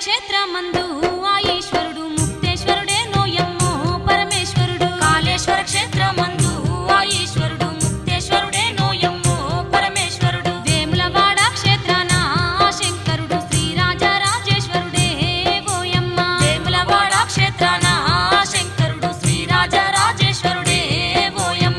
నక్షత్రమందు